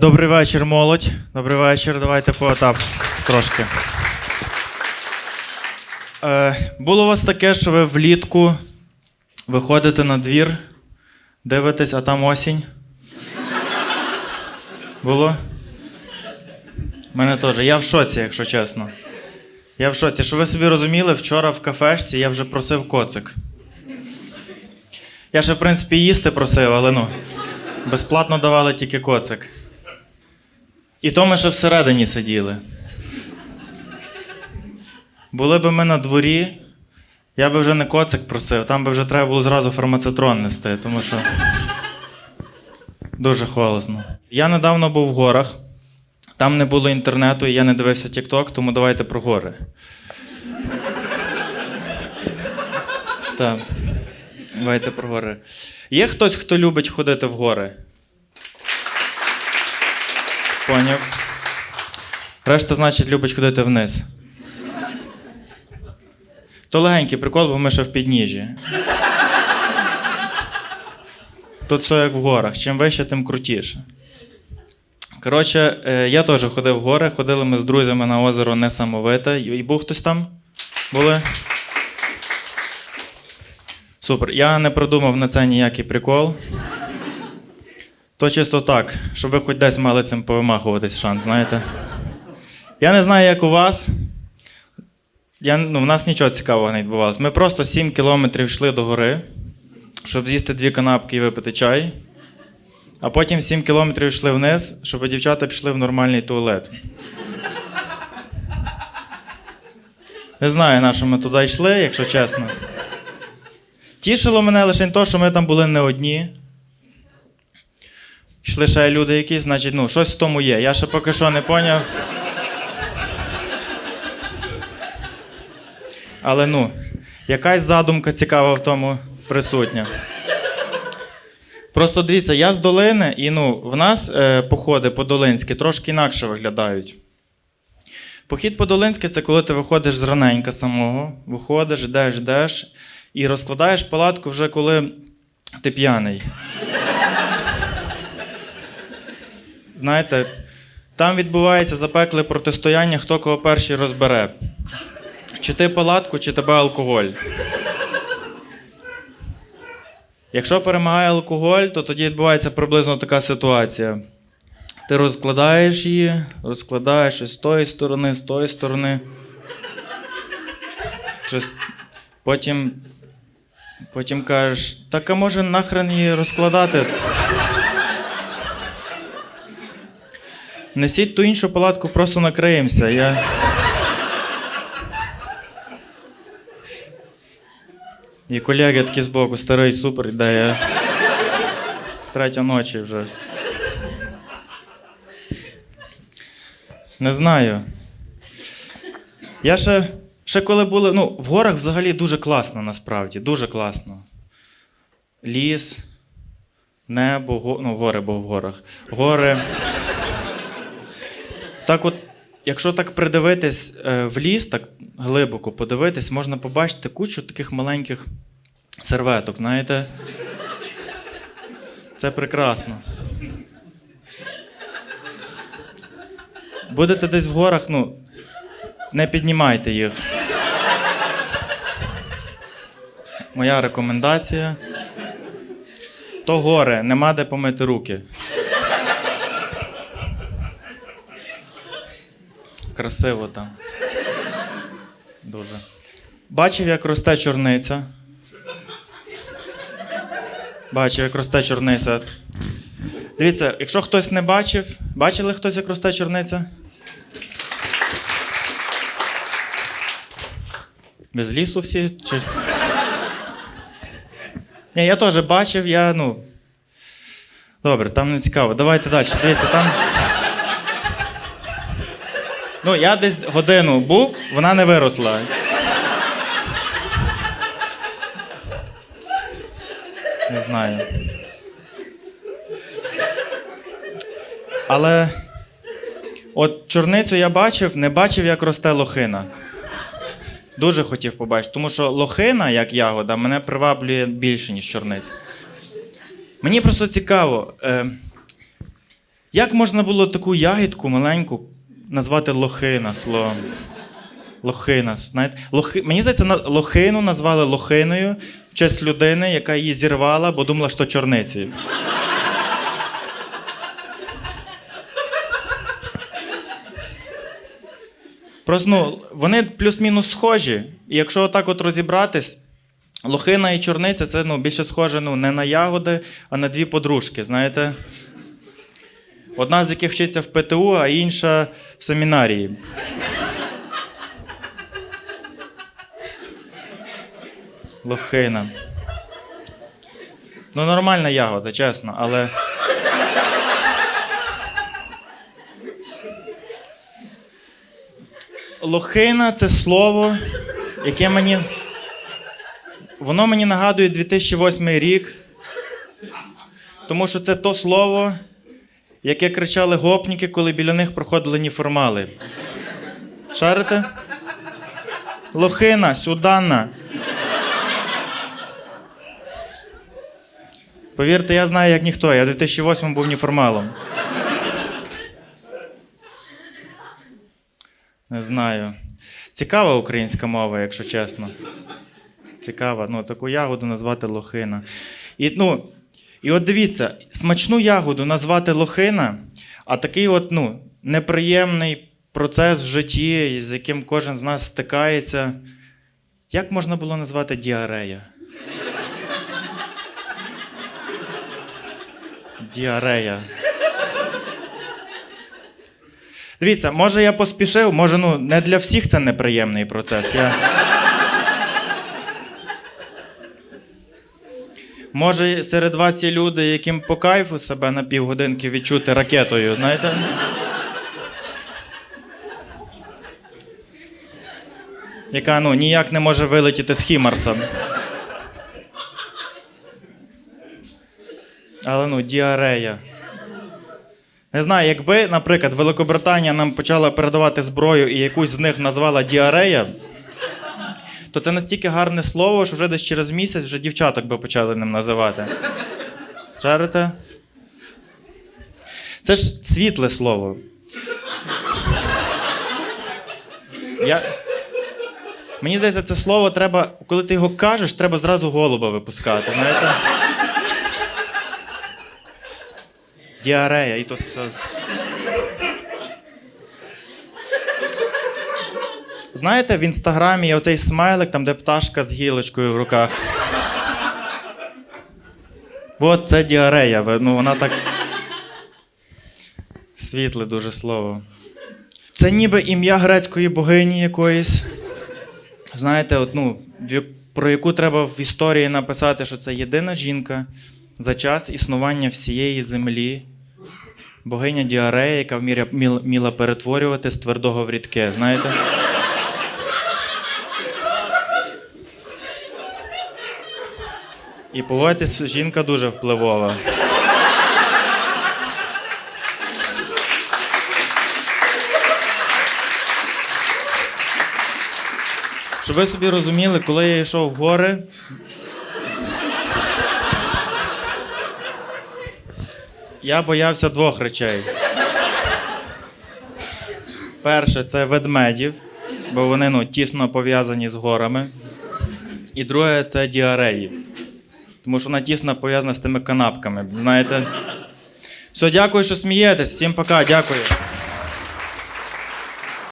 Добрий вечір, молодь. Добрий вечір. Давайте по етап трошки. Е, було у вас таке, що ви влітку виходите на двір, дивитесь, а там осінь? Було? Мене теж. Я в шоці, якщо чесно. Я в шоці. Щоб ви собі розуміли, вчора в кафешці я вже просив коцик. Я ще, в принципі, їсти просив, але ну, безплатно давали тільки коцик. І то ми ще всередині сиділи. Були б ми на дворі, я би вже не коцик просив, там би вже треба було зразу фармацетрон нести, тому що дуже холодно. Я недавно був в горах, там не було інтернету, і я не дивився TikTok, тому давайте про гори. Так. Давайте про гори. Є хтось, хто любить ходити в гори? Поняв. Решта, значить, любить ходити вниз. То легенький прикол, бо ми ще в підніжжі. Тут все як в горах. Чим вище, тим крутіше. Коротше, е, я теж ходив в гори, ходили ми з друзями на озеро Несамовите. І був хтось там? Були? Супер. Я не придумав на це ніякий прикол. То чисто так, щоб ви хоч десь мали цим повимахуватись шанс, знаєте. Я не знаю, як у вас. Я, ну, в нас нічого цікавого не відбувалося. Ми просто 7 кілометрів йшли до гори, щоб з'їсти дві канапки і випити чай. А потім 7 кілометрів йшли вниз, щоб дівчата пішли в нормальний туалет. Не знаю, на що ми туди йшли, якщо чесно. Тішило мене лише те, що ми там були не одні. Йшли ще люди якісь, значить, ну, щось в тому є. Я ще поки що не поняв. Але ну, якась задумка цікава в тому присутня. Просто дивіться, я з долини, і ну, в нас е, походи по-долинськи трошки інакше виглядають. Похід по-долинськи це коли ти виходиш з раненька самого, виходиш, йдеш, йдеш, і розкладаєш палатку вже коли ти п'яний. Знаєте, там відбувається запекле протистояння, хто кого перший розбере. Чи ти палатку, чи тебе алкоголь. Якщо перемагає алкоголь, то тоді відбувається приблизно така ситуація. Ти розкладаєш її, розкладаєш з тої сторони, з тої сторони. Потім, потім кажеш, так а може нахрен її розкладати? Несіть ту іншу палатку, просто накриємося. Я... І колеги такі збоку, старий, супер, ідея. Третя ночі вже. Не знаю. Я ще, ще коли були. Ну, в горах взагалі дуже класно, насправді, дуже класно. Ліс, небо, го... ну, гори, бо в горах. Гори. Так от, якщо так придивитись е, в ліс, так глибоко подивитись, можна побачити кучу таких маленьких серветок, знаєте. Це прекрасно. Будете десь в горах, ну, не піднімайте їх. Моя рекомендація. То горе, нема де помити руки. Красиво там. Дуже. Бачив, як росте чорниця. Бачив, як росте чорниця. Дивіться, якщо хтось не бачив, бачили хтось, як росте чорниця? Без лісу всі? Чи... Ні, я теж бачив, я, ну. Добре, там не цікаво. Давайте далі. Дивіться, там. Ну, я десь годину був, вона не виросла. Не знаю. Але от чорницю я бачив, не бачив, як росте лохина. Дуже хотів побачити, тому що лохина, як ягода, мене приваблює більше, ніж чорниця. Мені просто цікаво, е, Як можна було таку ягідку маленьку назвати лохина словом? Лохина. Знаєте? Лохи... Мені здається, лохину назвали лохиною в честь людини, яка її зірвала, бо думала, що чорниці. Просто ну, вони плюс-мінус схожі. І якщо отак от розібратись, лохина і чорниця це ну, більше схоже ну, не на ягоди, а на дві подружки, знаєте? Одна з яких вчиться в ПТУ, а інша в семінарії. Лохина. Ну, нормальна ягода, чесно, але. Лохина це слово, яке мені. Воно мені нагадує 2008 рік. Тому що це то слово, яке кричали гопніки, коли біля них проходили ніформали. Шарите? Лохина, сюданна. Повірте, я знаю, як ніхто. Я в 2008 був неформалом. Не знаю. Цікава українська мова, якщо чесно. Цікава. Ну, таку ягоду назвати лохина. І, ну, і от дивіться, смачну ягоду назвати лохина, а такий от, ну, неприємний процес в житті, з яким кожен з нас стикається. Як можна було назвати діарея? Діарея. Дивіться, може я поспішив, може, ну, не для всіх це неприємний процес. Я... Може, серед вас є люди, яким по кайфу себе на півгодинки відчути ракетою, знаєте? Яка ну, ніяк не може вилетіти з Хімарса. Але ну, діарея. Не знаю, якби, наприклад, Великобританія нам почала передавати зброю і якусь з них назвала діарея, то це настільки гарне слово, що вже десь через місяць вже дівчаток би почали ним називати. Шарите? Це ж світле слово. Я... Мені здається, це слово треба, коли ти його кажеш, треба зразу голуба випускати. Знаєте? Діарея, і тут все. Знаєте, в інстаграмі є оцей смайлик, там, де пташка з гілочкою в руках. От це діарея. Ну, вона так. Світле дуже слово. Це ніби ім'я грецької богині якоїсь. Знаєте, от, ну, про яку треба в історії написати, що це єдина жінка за час існування всієї землі. Богиня діарея, яка вміра- міла, міла перетворювати з твердого в рідке, знаєте? І погодьтесь, жінка дуже впливова. Щоб ви собі розуміли, коли я йшов в гори. Я боявся двох речей. Перше це ведмедів, бо вони ну, тісно пов'язані з горами. І друге це діареї. Тому що вона тісно пов'язана з тими канапками. Знаєте? Все, дякую, що смієтесь. Всім пока, дякую.